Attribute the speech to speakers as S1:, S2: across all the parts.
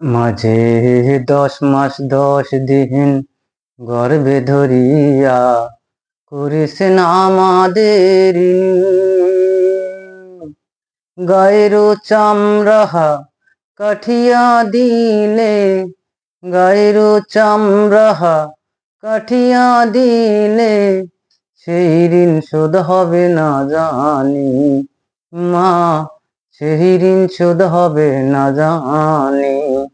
S1: মাঝে দশ মাস দশ দিন গর্ভে ধরিয়া করেছেন আমাদের গায়ের চামড়াহা কাঠিয়া দিলে, গায়ের চামড়াহা কাঠিয়া দিলে সেই ঋণ শোধ হবে না জানি মা। সেই ঋণ শোধ হবে না জানি।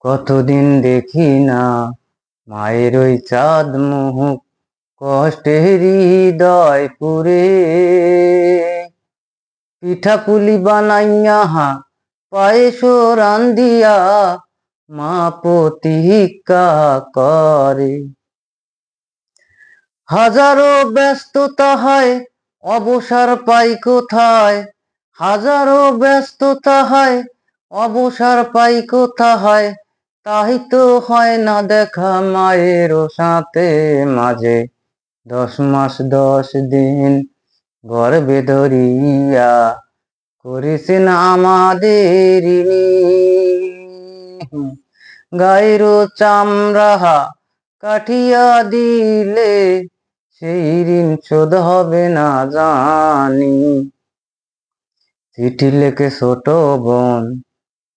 S1: কতদিন দেখি না মায়ের ওই চাঁদ মুখ কষ্টে হৃদয় পুরে। পিঠা পুলি বানাইয়া হা পায়েস রান্দিয়া মা প্রতিকা করে। হাজারো ব্যস্ততা হয় অবসর পাই কোথায়? হাজারো ব্যস্ততা হয়, অবসর পাই কোথায়? তাই তো হয় না দেখা মায়েরও সাথে মাঝে। দশ মাস, দশ দিন গর্বে ধরিয়া করেছেন আমাদের গায়ের চামড়াহা কাঠিয়া দিলে সেই ঋণ শোধ হবে না জানি। চিঠি লেখে ছোট বোন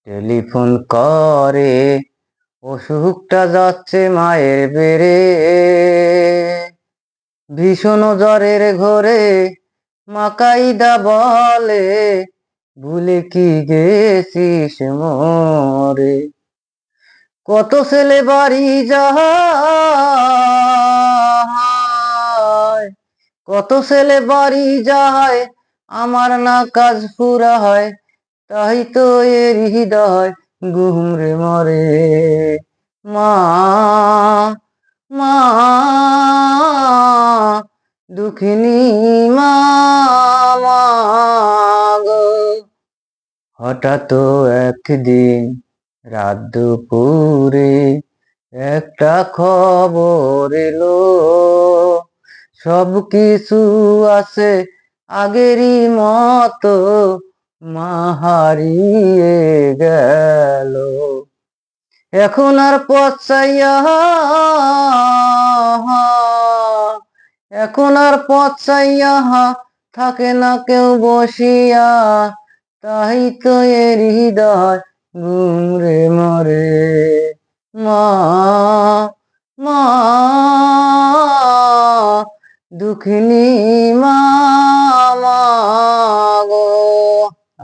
S1: টেলিফোন করে, অসুখটা যাচ্ছে মায়ের বেড়ে। ভীষণ জ্বরের ঘরে মাকাইদা বলে, ভুলে কি গেছিস মরে? কত ছেলে বাড়ি যায়, কত ছেলে বাড়ি যায় আমার না কাজ পুরা হয়, তাই তো এর হৃদয় গুমরে মরে। মা মা, দুঃখিনী মা গো। হঠাৎ একদিন রাত দুপুরে একটা খবর এলো। সব কিছু আছে আগেরই মতো মা হারিয়ে গেল। এখন আর পচাইয়া এখন আর পচাইয়া থাকে না কেউ বসিয়া, তাই তো এর হৃদয় গুমরে মরে। মা মা, দুঃখিনী মা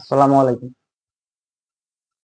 S1: আসসালামু আলাইকুম।